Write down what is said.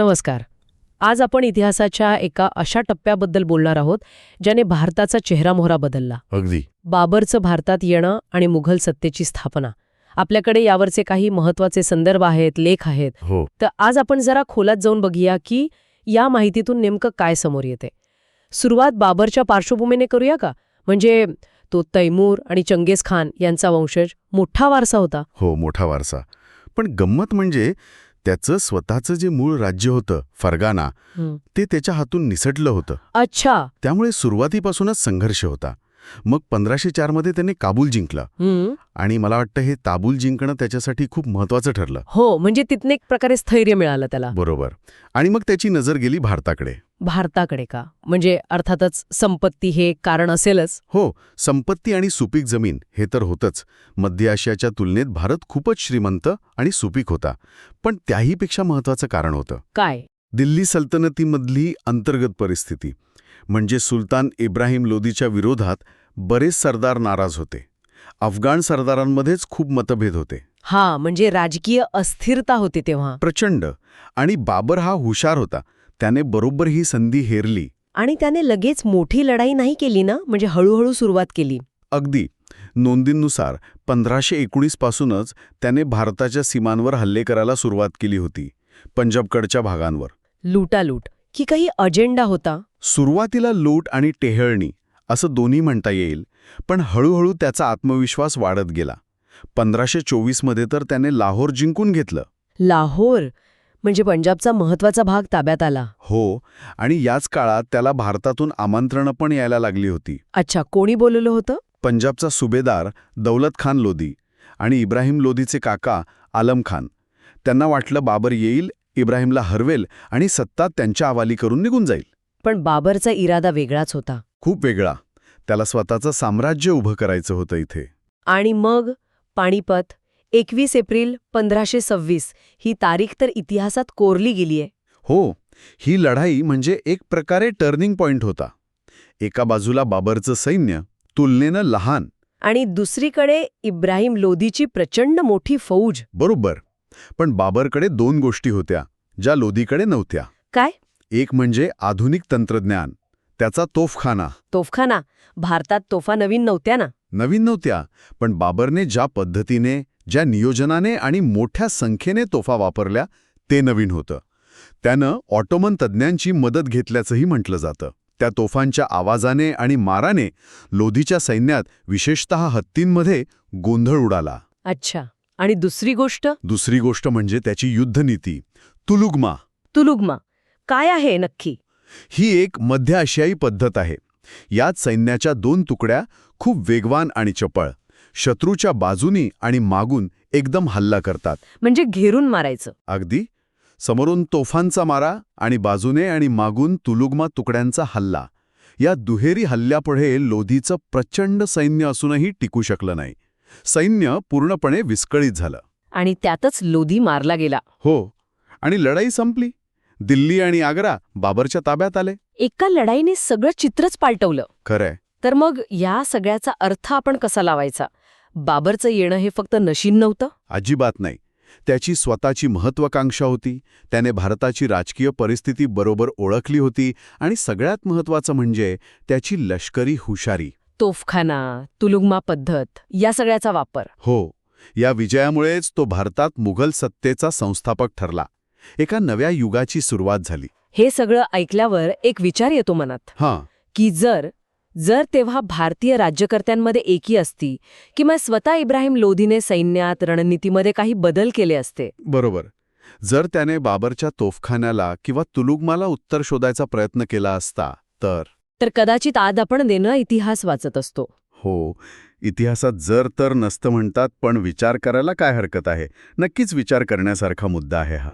नमस्कार. आज आपण इतिहासाच्या एका अशा टप्प्याबद्दल बोलणार आहोत ज्याने भारताचा चेहरामोहरा बदलला. अगदी. बाबरचं भारतात येणं आणि मुघल सत्तेची स्थापना. आपल्याकडे यावरचे काही महत्त्वाचे संदर्भ आहेत लेख आहेत. हो. तर आज आपण जरा खोलात जाऊन बघूया की या माहितीतून नेमकं काय समोर येते. सुरुवात बाबरच्या पार्श्वभूमीने करूया का? म्हणजे तो तैमूर आणि चंगेज खान यांचा वंशज मोठा वारसा होता. हो मोठा वारसा. पण गंमत म्हणजे त्याचं स्वतःचं जे मूळ राज्य होतं फरगाना ते त्याच्या हातून निसटलं होतं. अच्छा. त्यामुळे सुरुवातीपासूनच संघर्ष होता. मग पंधराशे चारमध्ये त्याने काबूल जिंकलं. आणि मला वाटतं हे ताबूल जिंकणं त्याच्यासाठी खूप महत्वाचं ठरलं. हो म्हणजे तिथनं एक प्रकारे स्थैर्य मिळालं त्याला. बरोबर. आणि मग त्याची नजर गेली भारताकडे. भारताकडे का? म्हणजे अर्थातच संपत्ती हे कारण असेलच. हो संपत्ती आणि सुपीक जमीन हे तर होतंच. मध्य आशियाच्या तुलनेत भारत खूपच श्रीमंत आणि सुपीक होता. पण त्याहीपेक्षा महत्वाचं कारण होतं. काय? दिल्ली सल्तनतीमधली अंतर्गत परिस्थिती. म्हणजे सुलतान इब्राहिम लोदीच्या विरोधात बरेच सरदार नाराज होते. अफगाण सरदारांमध्येच खूप मतभेद होते. हा म्हणजे राजकीय अस्थिरता होती तेव्हा. प्रचंड. आणि बाबर हा हुशार होता. त्याने बरोबर ही संधी हेरली. आणि त्याने लगेच मोठी लढाई नाही केली ना? म्हणजे हळूहळू सुरुवात केली. अगदी. नोंदींनुसार पंधराशे एकोणीस पासूनच त्याने भारताच्या सीमांवर हल्ले करायला सुरुवात केली होती. पंजाबकडच्या भागांवर. लुटालूट. की काही अजेंडा होता? सुरुवातीला लूट आणि टेहळणी असं दोन्ही म्हणता येईल पण हळूहळू त्याचा आत्मविश्वास वाढत गेला. पंधराशे चोवीसमध्ये तर त्याने लाहोर जिंकून घेतलं. लाहोर? म्हणजे पंजाबचा महत्त्वाचा भाग ताब्यात आला. हो आणि याच काळात त्याला भारतातून आमंत्रणं पण यायला लागली होती. अच्छा कोणी बोलवलं होतं? पंजाबचा सुभेदार दौलत खान लोधी आणि इब्राहिम लोधीचे काका आलम खान. त्यांना वाटलं बाबर येईल इब्राहिमला हरवेल आणि सत्ता त्यांच्या हवाली करून निघून जाईल. पण बाबरचा इरादा वेगळाच होता. खूप वेगळा. त्याला स्वतःचं साम्राज्य उभं करायचं होतं इथे. आणि मग पाणीपत एकवीस एप्रिल पंधराशे सव्वीस ही तारीख तर इतिहासात कोरली गेलीय. हो ही लढाई म्हणजे एक प्रकारे टर्निंग पॉइंट होता. एका बाजूला बाबरचं सैन्य तुलनेनं लहान. आणि दुसरीकडे इब्राहिम लोधीची प्रचंड मोठी फौज. बरोबर. पण बाबरकडे दोन गोष्टी होत्या ज्या लोधीकडे नव्हत्या. काय? एक म्हणजे आधुनिक तंत्रज्ञान त्याचा तोफखाना. तोफखाना? भारतात तोफा नवीन नव्हत्या ना? नवीन नव्हत्या पण बाबरने ज्या पद्धतीने ज्या नियोजनाने आणि मोठ्या संख्येने तोफा वापरल्या ते नवीन होतं. त्यानं ऑटोमन तज्ज्ञांची मदत घेतल्याचंही म्हटलं जातं. त्या तोफांच्या आवाजाने आणि माराने लोधीच्या सैन्यात विशेषतः हत्तींमध्ये गोंधळ उडाला. अच्छा. आणि दुसरी गोष्ट? दुसरी गोष्ट म्हणजे त्याची युद्धनीती तुलुगमा. तुलुगमा. काय आहे नक्की? ही एक मध्य आशियाई पद्धत आहे. यात सैन्याच्या दोन तुकड्या खूप वेगवान आणि चपळ शत्रूच्या बाजूनी आणि मागून एकदम हल्ला करतात. म्हणजे घेरून मारायचं. अगदी. समोरून तोफांचा मारा आणि बाजूने आणि मागून तुलुगमा तुकड्यांचा हल्ला. या दुहेरी हल्ल्यापुढे लोधीचं प्रचंड सैन्य असूनही टिकू शकलं नाही. सैन्य पूर्णपणे विस्कळीत झालं. आणि त्यातच लोधी मारला गेला. हो. आणि लढाई संपली. दिल्ली आणि आग्रा बाबरच्या ताब्यात आले. एका लढाईने सगळं चित्रच पालटवलं. खरंय. तर मग या सगळ्याचा अर्थ आपण कसा लावायचा? बाबरचं येणं हे फक्त नशीन नव्हतं? अजिबात नाही. त्याची स्वतःची महत्वाकांक्षा होती. त्याने भारताची राजकीय परिस्थिती बरोबर ओळखली होती आणि सगळ्यात महत्वाचं म्हणजे त्याची लष्करी हुशारी. तोफखाना तुलुगमा पद्धत या सगळ्याचा वापर. हो. या विजयामुळेच तो भारतात मुघल सत्तेचा संस्थापक ठरला. एका नव्या युगाची सुरुवात झाली. हे सगळं ऐकल्यावर एक विचार येतो मनात. हां. की जर जर तेव्हा भारतीय राज्यकर्त्यांमध्ये एकी असती किंवा स्वतः इब्राहिम लोधीने सैन्यात रणनीतीमध्ये काही बदल केले असते. बरोबर. जर त्याने बाबरच्या तोफखान्याला किंवा तुलुगमाला उत्तर शोधायचा प्रयत्न केला असता तर? तर कदाचित आज आपण देणं इतिहास वाचत असतो. हो. इतिहासात जर तर नसतं म्हणतात पण विचार करायला काय हरकत आहे? नक्कीच विचार करण्यासारखा मुद्दा आहे हा.